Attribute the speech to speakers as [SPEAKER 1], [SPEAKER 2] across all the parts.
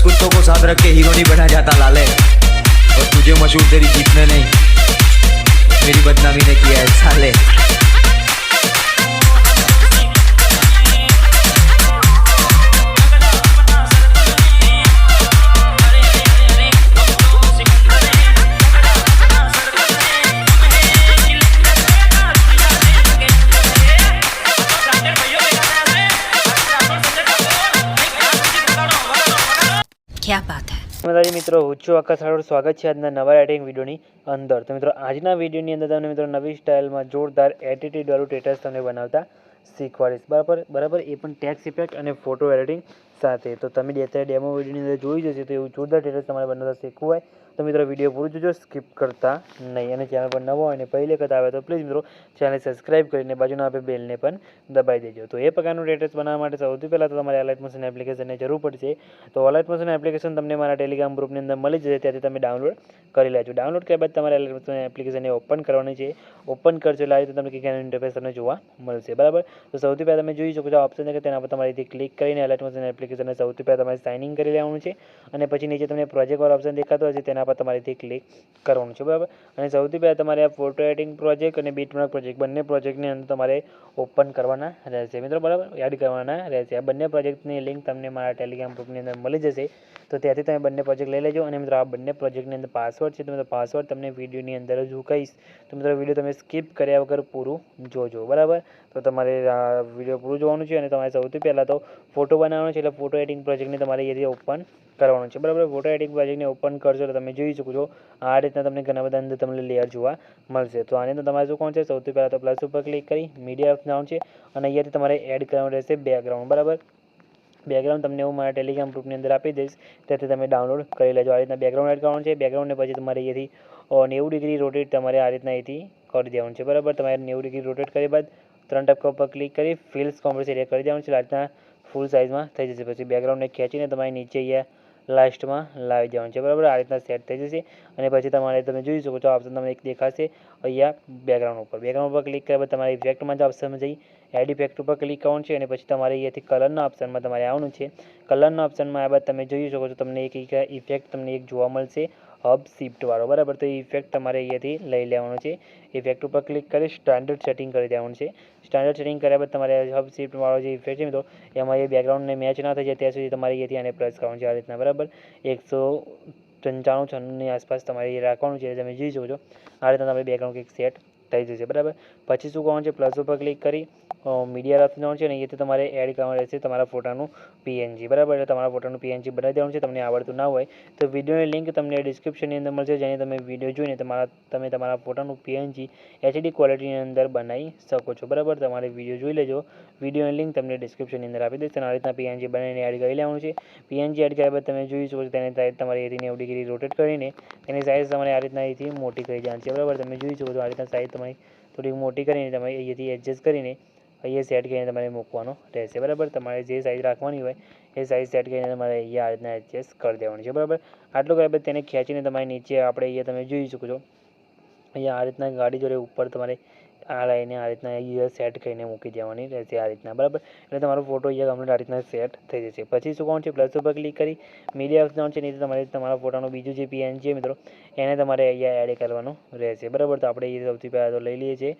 [SPEAKER 1] कुत्तों को साथ रख के हीरो नहीं बना जाता लाले और तुझे मशहूर तेरी जीत में नहीं मेरी बदनामी ने किया है साले
[SPEAKER 2] મુરારી મિત્રો, હું છું આકાશ હાડોર સ્વાગત છે આજના નવા રાઇટિંગ વિડીયોની અંદર. તો મિત્રો, આજના વિડીયોની અંદર તમને મિત્રો નવી સ્ટાઇલમાં જોરદાર એટીટ્યુડવાળું ટેટસ તમને બનાવતા શીખવાડીશ. બરાબર? બરાબર? એ પણ ટેક્સ ઇફેક્ટ અને ફોટો એડિટિંગ સાથે. તો તમે અત્યારે ડેમો વિડીયોની અંદર જોઈ જશે તો એવું જોરદાર ટેટસ તમારે બનાવતા શીખવું હોય. તો મિત્રો, વીડિયો પૂરું જોજો, સ્કીપ કરતા નહીં. અને ચેનલ પર નવો અને પહેલી વખત આવે તો પ્લીઝ મિત્રો ચેનલ સબસ્ક્રાઈબ કરીને બાજુના આપે બેલને પણ દબાવી દેજો. તો એ પ્રકારનું સ્ટેટસ બનાવવા માટે સૌથી પહેલાં તો તમારે અલાઇટ મોશન એપ્લિકેશનની જરૂર પડશે. તો અલાઇટ મોશન એપ્લિકેશન તમને મારા ટેલિગ્રામ ગ્રુપની અંદર મળી જશે. ત્યાંથી તમે ડાઉનલોડ કરી લેજો. ડાઉનલોડ કર્યા બાદ તમારે અલાઇટ મોશન એપ્લિકેશનને ઓપન કરવાની છે. ઓપન કરશો એટલે તો તમને કંઈક ઇન્ટરફેસ તમને જોવા મળશે. બરાબર? તો સૌથી પહેલાં તમે જોઈ શકો છો ઓપ્શન છે તેના પર તમારે ક્લિક કરીને અલાઇટ મોશન એપ્લિકેશનને સૌથી પહેલાં તમારે સાઇન ઇન કરી લેવાનું છે. અને પછી નીચે તમને પ્રોજેક્ટ વાળો ઓપ્શન દેખાતો હશે. તેના પર તમારેથી ક્લિક કરવાનું છે, બરાબર? અને સૌથી પહેલાં તમારે આ ફોટો એડિટિંગ પ્રોજેક્ટ અને બીટમાર્ક પ્રોજેક્ટ બંને પ્રોજેક્ટની અંદર તમારે ઓપન કરવાના રહેશે. મિત્રો, બરાબર? એડ કરવાના રહેશે. આ બંને પ્રોજેક્ટની લિંક તમને મારા ટેલિગ્રામ ગ્રુપની અંદર મળી જશે. તો ત્યાંથી તમે બંને પ્રોજેક્ટ લઈ લેજો. અને મિત્રો, આ બંને પ્રોજેક્ટની અંદર પાસવર્ડ છે, તો મિત્રો પાસવર્ડ તમને વિડીયોની અંદર જ હું કહીશ. તો મિત્રો વીડિયો તમે સ્કીપ કર્યા વગર પૂરું જોજો, બરાબર? તો તમારે વીડિયો પૂરું જોવાનું છે અને તમારે સૌથી પહેલાં તો ફોટો બનાવવાનો છે એટલે ફોટો એડિટિંગ પ્રોજેક્ટને તમારે રીતે ઓપન કરવાનું છે. બરાબર? ફોટો એડિટિંગ પ્રોજેક્ટને ઓપન કરશો તો તમે જોઈ શકો છો. આ રીતના તમને ઘણા બધા અંદર તમને લેયર જોવા મળશે. તો આની અંદર તમારે શું કોણ છે? સૌથી પહેલાં તો પ્લસ ઉપર ક્લિક કરી મીડિયા જવાનું છે અને અહીંયાથી તમારે એડ કરવાનું રહેશે બેકગ્રાઉન્ડ બરાબર? બેકગ્રાઉન્ડ તમને હું મારા ટેલિગ્રામ ગ્રુપની અંદર આપી દઈશ. ત્યાંથી તમે ડાઉનલોડ કરી લેજો. આ રીતના બેકગ્રાઉન્ડ એડ કરવાનું છે. બેકગ્રાઉન્ડને પછી તમારે અહીંયાથી નેવું ડિગ્રી રોટેટ તમારે આ રીતના અહીંથી કરી દેવાનું છે. બરાબર? તમારે નેવું ડિગ્રી રોટેટ કર્યા બાદ ત્રણ ટપકા ઉપર ક્લિક કરી ફિલ્સ કોમ્પ્રેસ એરિયા કરી દેવાનું છે. રીતના ફૂલ સાઇઝમાં થઈ જશે. પછી બેકગ્રાઉન્ડને ખેંચીને તમારે નીચે અહીંયા લાસ્ટમાં લાવી દેવાનું છે. બરાબર? આ રીતના સેટ થઈ જશે. અને પછી તમારે તમે જોઈ શકો છો ઓપ્શન તમને એક દેખાશે અહીંયા બેકગ્રાઉન્ડ ઉપર. બેકગ્રાઉન્ડ ઉપર ક્લિક કર્યા બાદ તમારે ઇફેક્ટમાં જ ઓપ્શનમાં જઈ એડ ઇફેક્ટ ઉપર ક્લિક કરવાનું છે અને પછી તમારે અહીંયાથી કલરના ઓપ્શનમાં તમારે આવવાનું છે. કલરના ઓપ્શનમાં આવ્યા બાદ તમે જોઈ શકો છો, તમને એક ઇફેક્ટ તમને એક જોવા મળશે. હબ શિફ્ટ વાળો, બરાબર? તો એ ઇફેક્ટ તમારે અહીંયાથી લઈ લેવાનો છે. ઇફેક્ટ ઉપર ક્લિક કરી સ્ટાન્ડર્ડ સેટિંગ કરી દેવાનું છે. સ્ટાન્ડર્ડ સેટિંગ કર્યા બાદ તમારે હબ શિફ્ટ વાળો જે ઇફેક્ટ છે મિત્રો એમાં એ બેકગ્રાઉન્ડને મેચ ના થઈ જાય ત્યાં સુધી તમારે અહીંયાથી આને પ્રેસ કરવાનું છે આ રીતના, બરાબર? એકસો પંચાણું છન્નુંની આસપાસ તમારે રાખવાનું છે, તમે જોઈ શકો છો. આ રીતના તમારે બેકગ્રાઉન્ડ કંઈક સેટ થઈ જશે, બરાબર? પછી શું કરવાનું છે? પ્લસ ઉપર ક્લિક કરી મીડિયા રાખી દેવાનું છે અને અહીંયાથી તમારે એડ કરવાનું રહેશે તમારા ફોટાનું પીએનજી બરાબર? એટલે તમારા ફોટાનું પીએનજી બનાવી દેવાનું છે, તમને આવડતું ના હોય, તો વિડીયોની લિંક તમને ડિસ્ક્રિપ્શનની અંદર મળશે, જેને તમે વીડિયો જોઈને તમારા, તમે તમારા ફોટાનું પીએનજી એચડી ક્વોલિટીની અંદર બનાવી શકો છો, બરાબર? તમારે વીડિયો જોઈ લેજો, વિડીયોની લિંક તમને ડિસ્ક્રિપ્શનની અંદર આપી દઈશ અને આ રીતના પીએનજી બનાવીને એડ કરી લેવાનું છે. પીએનજી એડ કર્યા બાદ તમે જોઈ શકો છો, તેની સાઈઝ તમારી એથી નેવું ડિગ્રી રોટેટ કરીને, તેની સાઈઝ તમારે આ રીતના અહીંથી મોટી કરી દેવાની છે, બરાબર? તમે જોઈ શકો છો, આ રીતના સાઈઝ તમારી થોડીક મોટી કરીને તમારે અહીંયાથી એડજસ્ટ કરીને અહીંયા સેટ કરીને તમારે મૂકવાનો રહેશે. બરાબર? તમારે જે સાઈઝ રાખવાની હોય એ સાઈઝ સેટ કરીને તમારે અહીંયા આ રીતના એડજસ્ટ કરી દેવાનું છે. બરાબર? આટલું કર્યા પછી તેને ખેંચીને તમારે નીચે આપણે અહીંયા તમે જોઈ શકો છો. અહીંયા આ રીતના ગાડી જોડે ઉપર તમારે આ લાઈને આ રીતના અહીંયા સેટ કરીને મૂકી દેવાની રહેશે આ રીતના, બરાબર? એટલે તમારો ફોટો અહીંયા કમ્પ્લીટ આ રીતના સેટ થઈ જશે. પછી શું કોણ છે? પ્લસ ઉપર ક્લિક કરી મીડિયા ઓપ્શન છે નીચે તમારે તમારા ફોટાનું બીજું જે પીએન છે મિત્રો, એને તમારે અહીંયા એડ કરવાનું રહેશે. બરાબર? તો આપણે એ સૌથી પહેલાં તો લઈ લઈએ છીએ.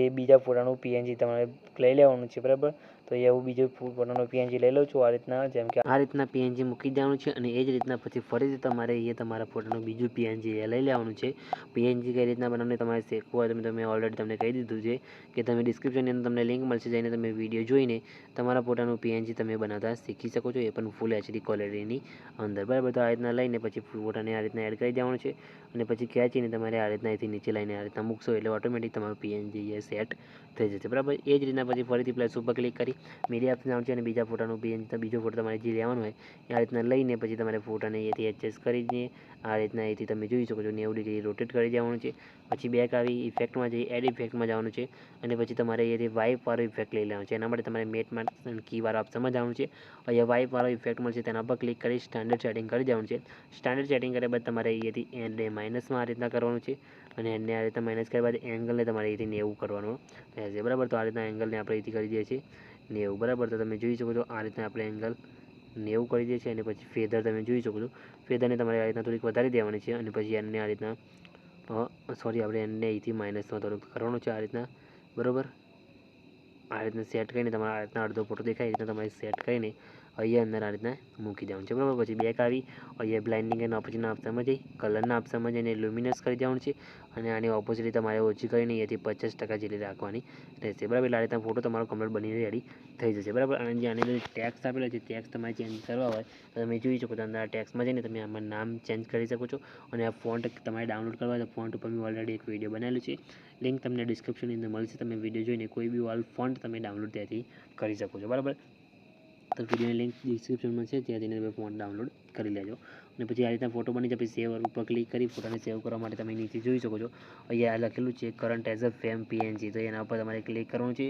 [SPEAKER 2] એ બીજા ફોટાનું પીએનજી તમારે લઈ લેવાનું છે, બરાબર? તો એવું બીજું ફોટાનું પીએનજી લઈ લઉં છું, આ રીતના, જેમ કે આ રીતના પીએનજી મૂકી દેવાનું છે અને એ જ રીતના પછી ફરીથી તમારે એ તમારા ફોટાનું બીજું પીએનજી એ લઈ લેવાનું છે. પીએનજી કઈ રીતના બનાવને તમારે શીખવું હોય તો તમે ઓલરેડી તમને કહી દીધું છે કે તમે ડિસ્ક્રિપ્શનની અંદર તમને લિંક મળશે જઈને તમે વીડિયો જોઈને તમારા ફોટાનું પીએનજી તમે બનાવતા શીખી શકો છો, એ પણ ફૂલ એચડી ક્વોલિટીની અંદર. બરાબર, તો આ રીતના લઈને પછી ફોટાને આ રીતના એડ કરી દેવાનું છે અને પછી ખેંચીને તમારે આ રીતના અહીંથી નીચે લઈને આ રીતના મૂકશો એટલે ઓટોમેટિક તમારું પીએનજી એ સેટ થઈ જશે. બરાબર, એ જ રીતના પછી ફરીથી પ્લસ ઉપર ક્લિક કરી મીડિયા ઓપ્શન આવશે અને બીજા ફોટાનું પીએનજી બીજો ફોટો તમારે જે લેવાનો હોય, એ આ રીતના લઈને પછી તમારે ફોટાને અહીંયાથી એડજસ્ટ કરીને આ રીતના અહીંથી તમે જોઈ શકો છો નેવું ડિગ્રી રોટેટ કરી જવાનું છે. પછી બેક આવી ઇફેક્ટમાં જઈ એડ ઇફેક્ટમાં જવાનું છે અને પછી તમારે અહીંયાથી વાઇપવાળો ઇફેક્ટ લઈ લેવાનો છે. એના માટે તમારે મેટમાં કી કીવાળો ઓપ્શનમાં જવાનું છે. અહીંયા વાઇપવાળો ઇફેક્ટ મળશે તેના પર ક્લિક કરી સ્ટાન્ડર્ડ સેટિંગ કરી જવાનું છે. સ્ટાન્ડર્ડ સેટિંગ કર્યા બાદ તમારે અહીંયાથી એન્ડને માઇનસમાં આ રીતના કરવાનું છે અને એન્ડને આ રીતના માઇનસ કર્યા બાદ એંગલને તમારે અહીંથી નેવું કરવાનું. રહેશે બરાબર તો આ રીતના એંગલને આપણે અહીંથી કરી દઈએ છીએ. નેવું, બરાબર? તો તમે જોઈ શકો છો આ રીતના આપણે એંગલ
[SPEAKER 3] નેવું કરી દે છે અને પછી ફેદર તમે જોઈ શકો છો. ફેદરને તમારે આ રીતના થોડીક વધારી દેવાની છે અને પછી એમને આ રીતના સોરી આપણે એમને અહીંથી માઇનસમાં થોડુંક કરવાનું છે આ રીતના, બરાબર? આ રીતના સેટ કરીને તમારે આ રીતના અડધો ફોટો દેખાય, એ રીતના તમારે સેટ કરીને અહીંયા અંદર આ રીતના મૂકી દેવાનું છે બરાબર પછી બેક આવી અહીંયા બ્લાઇન્ડિંગ એન્ડ ઓપોઝિટના આપસામાં જઈ કલરના આપસામાં જઈને લ્યુમિનસ કરી દેવાનું છે અને આની ઓપોઝિટ તમારે ઓછી કરીને અહીંયાથી પચાસ ટકા જેટલી રાખવાની રહેશે બરાબર એટલે આ રીતના ફોટો તમારો કમ્પ્લીટ બનીને રેડી થઈ જશે બરાબર અને જે આની ટેક્સ આપેલો છે ટેક્સ તમારે ચેન્જ કરવા હોય તો તમે જોઈ શકો છો અંદર આ ટેક્સમાં જઈને તમે આમાં નામ ચેન્જ કરી શકો છો અને આ ફોન્ટ તમારે ડાઉનલોડ કરવા તો ફોન્ટ ઉપર મેં ઓલરેડી એક વીડિયો બનાવેલું છે લિંક તમને ડિસ્ક્રિપ્શનની અંદર મળશે તમે વીડિયો જોઈને કોઈ બી વાલ ફોન્ટ તમે ડાઉનલોડ ત્યાંથી કરી શકો છો બરાબર તો વિડીયોની લિંક ડિસ્ક્રિપ્શનમાં છે ત્યાંથી તમે ફોન ડાઉનલોડ કરી લેજો. અને પછી આ રીતના ફોટો બની જાય, પછી સેવ ઉપર ક્લિક કરી ફોટોને સેવ કરવા માટે તમે નીચે જોઈ શકો છો. અહીંયા લખેલું છે current as a frame PNG તો એના ઉપર તમારે ક્લિક કરવાનું છે.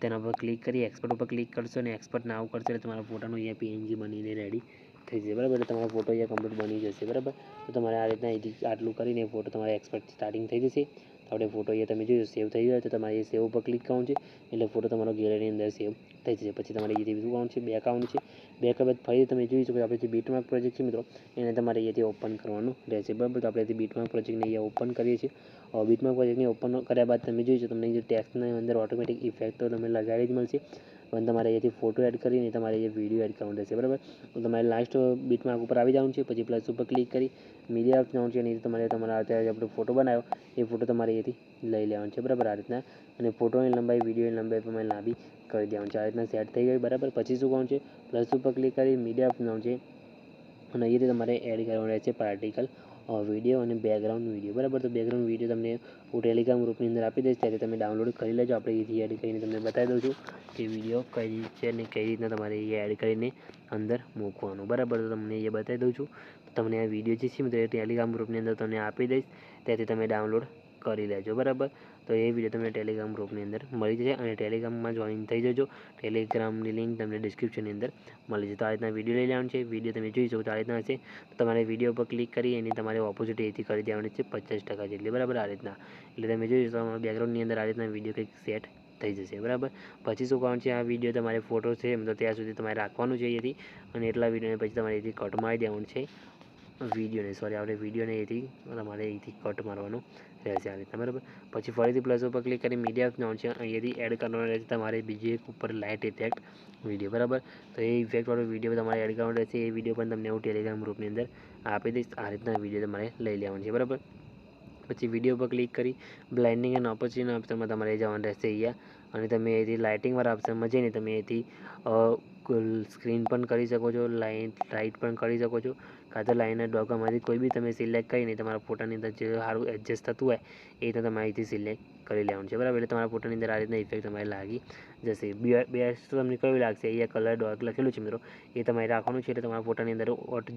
[SPEAKER 3] તેના પર ક્લિક કરી એક્સપર્ટ ઉપર ક્લિક કરશો અને એક્સપર્ટ નાવ કરશો એટલે તમારા ફોટાનું અહીંયા પીએનજી બનીને રેડી થઈ જશે. બરાબર? એટલે તમારો ફોટો અહીંયા કમ્પ્લીટ બની જશે. બરાબર? તો તમારે આ રીતના આટલું કરીને ફોટો તમારે એક્સપર્ટ સ્ટાર્ટિંગ થઈ જશે. આપણે ફોટો અહીંયા તમે જોયો સેવ થઈ ગયો તો તમારે એ સેવ ઉપર ક્લિક કરવાનું છે. એટલે ફોટો તમારો ગેલેરીની અંદર સેવ થઈ જશે. પછી તમારે અહીંયાથી બીજું કરવાનું છે, બે અકાઉન્ટ છે. બે બાદ ફરી તમે જોઈ શકો આપણે જે બીટમાર્ક પ્રોજેક્ટ છે મિત્રો, એને તમારે અહીંયાથી ઓપન કરવાનું રહેશે. બરાબર? તો આપણે બીટમાર્ક પ્રોજેક્ટને અહીંયા ઓપન કરીએ છીએ. બીટમાર્ક પ્રોજેક્ટને ઓપન કર્યા બાદ તમે જોઈ શકો, તમને જે ટેક્સના અંદર ઓટોમેટિક ઇફેક્ટ તો તમને લગાડી જ મળશે. પણ તમારે અહીંયાથી ફોટો એડ કરીને તમારે અહીંયા વીડિયો એડ કરવાનું રહેશે, બરાબર? તો તમારે લાસ્ટ બીટમાર્ક ઉપર આવી જવાનું છે, પછી પ્લસ ઉપર ક્લિક કરી મીડિયા ઓફ જવાનું છે અને તમારે તમારા અત્યારે આપણે ફોટો બનાવ્યો, એ ફોટો તમારે અહીંયાથી લઈ લેવાનો છે, બરાબર? આ રીતના. અને ફોટોની લંબાઈ વિડીયોની લંબાઈ પ્રમાણે લાંબી કરી દેવાનું છે, આ રીતના સેટ થઈ ગઈ, બરાબર? પછી શું કહું છે? પ્લસ ઉપર ક્લિક કરી મીડિયા ઓફ જવાનું છે. અને અહીંયાથી તમારે એડ કરવાનું રહેશે પાર્ટિકલ વીડિયો અને બેકગ્રાઉન્ડ વીડિયો બરાબર? તો બેકગ્રાઉન્ડ વીડિયો તમને હું ટેલિગ્રામ ગ્રુપની અંદર આપી દઈશ. ત્યારે તમે ડાઉનલોડ કરી લેજો. આપણે એથી એડ કરીને તમને બતાવી દઉં છું કે વીડિયો કઈ રીત છે અને કઈ રીતના તમારે એ એડ કરીને અંદર મૂકવાનું. બરાબર? તો તમને એ બતાવી દઉં છું. તમને આ વીડિયો જે છે મિત્રો ટેલિગ્રામ ગ્રુપની અંદર તમને આપી દઈશ. ત્યાંથી તમે ડાઉનલોડ કરી લેજો, બરાબર? તો એ વીડિયો તમને ટેલિગ્રામ ગ્રુપની અંદર મળી જશે અને ટેલિગ્રામમાં જોઈન થઈ જજો. ટેલિગ્રામની લિંક તમને ડિસ્ક્રિપ્શનની અંદર મળી જશે. તો આ રીતના વીડિયો લઈ લેવાનું છે. વીડિયો તમે જોઈ શકો તો આ રીતના હશે. તમારે વીડિયો પર ક્લિક કરી એની તમારે ઓપોઝિટ એથી કરી દેવાની છે પચાસ ટકા જેટલી, બરાબર? આ રીતના. એટલે તમે જોઈ શકો તમારા બેકગ્રાઉન્ડની અંદર આ રીતના વીડિયો કંઈક સેટ થઈ જશે, બરાબર? પછી શું કરવાનું છે, આ વીડિયો તમારે ફોટો છે, એમ તો ત્યાં સુધી તમારે રાખવાનું છે અહીંયાથી. અને એટલા વિડીયોને પછી તમારે અહીંથી કટ મારી દેવાનું છે. વિડીયોને સોરી આપણે વિડીયોને અહીંથી તમારે અહીંથી કટ મારવાનું રહેશે આ રીતે, બરાબર? પછી ફરીથી પ્લસ ઉપર ક્લિક કરી મીડિયા જવાનું છે, અહીંયાથી એડ કરવાનું રહેશે, તમારે બીજી એક ઉપર લાઇટ ઇફેક્ટ વીડિયો બરાબર? તો એ ઇફેક્ટવાળો વીડિયો તમારે એડ કરવાનો રહેશે, એ વીડિયો પણ તમને હું ટેલિગ્રામ ગ્રુપની અંદર આપી દઈશ, આ રીતના વીડિયો તમારે લઈ લેવાનું છે, બરાબર? પછી વીડિયો પર ક્લિક કરી બ્લાઇન્ડિંગ એન્ડ ઓપોર્ચ્યુનિટી ઓપ્શનમાં તમારે જવાનું રહેશે અહીંયા, અને તમે અહીંથી લાઇટિંગવાળા ઓપ્શનમાં જઈને તમે અહીંથી સ્ક્રીન પણ કરી શકો છો લાઇન રાઇટ પણ કરી શકો છો, કાં તો લાઈનના ડોગામાંથી કોઈ બી તમે સિલેક્ટ કરીને તમારા ફોટાની અંદર જે સારું એડજસ્ટ થતું હોય એ તો તમે અહીંથી સિલેક્ટ કરી લેવાનું છે. બરાબર? એટલે તમારા ફોટાની અંદર આ રીતના ઇફેક્ટ તમારે લાગી જશે. બેસ્ટ તમને કયું લાગશે? અહીંયા કલર ડોટ લખેલું છે મિત્રો. એ તમારે રાખવાનું છે. એટલે તમારા ફોટાની અંદર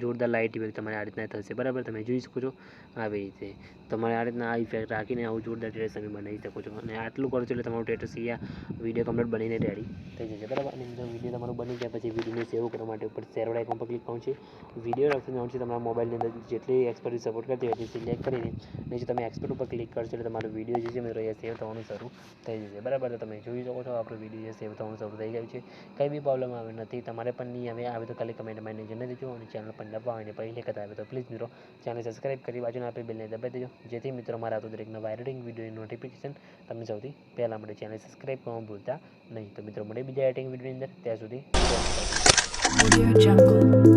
[SPEAKER 3] જોરદાર લાઇટ ઇફેક્ટ તમારે આ રીતના થશે. બરાબર? તમે જોઈ શકો છો આવી રીતે. તમારે આ રીતના આ ઇફેક્ટ રાખીને આવું જોરદાર ટેટસ તમે બનાવી શકો છો. અને આટલું કરો છો એટલે તમારું ટેટસ અહીંયા વીડિયો કમ્પ્લીટ બનીને રેડી થઈ જશે. બરાબર? અને વીડિયો તમારું બની ગયા પછી વિડીયોને સેવ કરવા માટે ઉપર શેર આઇકોન પર ક્લિક કરવાનું છે. વીડિયો રાખવાનું છે તમારા મોબાઈલની અંદર. જેટલી એક્સપર્ટ સપોર્ટ કરતી હોય તે સિલેક્ટ કરીને નીચે તમે એક્સપર્ટ ઉપર ક્લિક કરશો એટલે તમારો વીડિયો જે છે મિત્રો સેવ થવાનું શરૂ થઈ જશે. બરાબર? તો તમે જોઈ શકો છો આપણો વીડિયો જે સેવ થવાનું શરૂ થઈ ગયું છે. કંઈ બી પ્રોબ્લેમ આવે નથી, તમારે પણ નહીં આવે આવે તો ખાલી કમેન્ટમાં જણાવી દેજો અને ચેનલ પણ દબાવો અને પહેલી વખત આવે તો પ્લીઝ મિત્રો ચેનલ સબસ્ક્રાઈબ કરી બાજુના આપણે બેલને દબાવી દેજો. જેથી મિત્રો મારા આવતો દરેક નવા એડિટિંગ વિડીયોની નોટિફિકેશન તમને સૌથી પહેલાં મળે. ચેનલ સબસ્ક્રાઈબ કરવાનું ભૂલતા નહીં. તો મિત્રો મળે બીજા એડિટિંગ વિડીયોની અંદર. ત્યાં સુધી
[SPEAKER 4] Audio Jungle.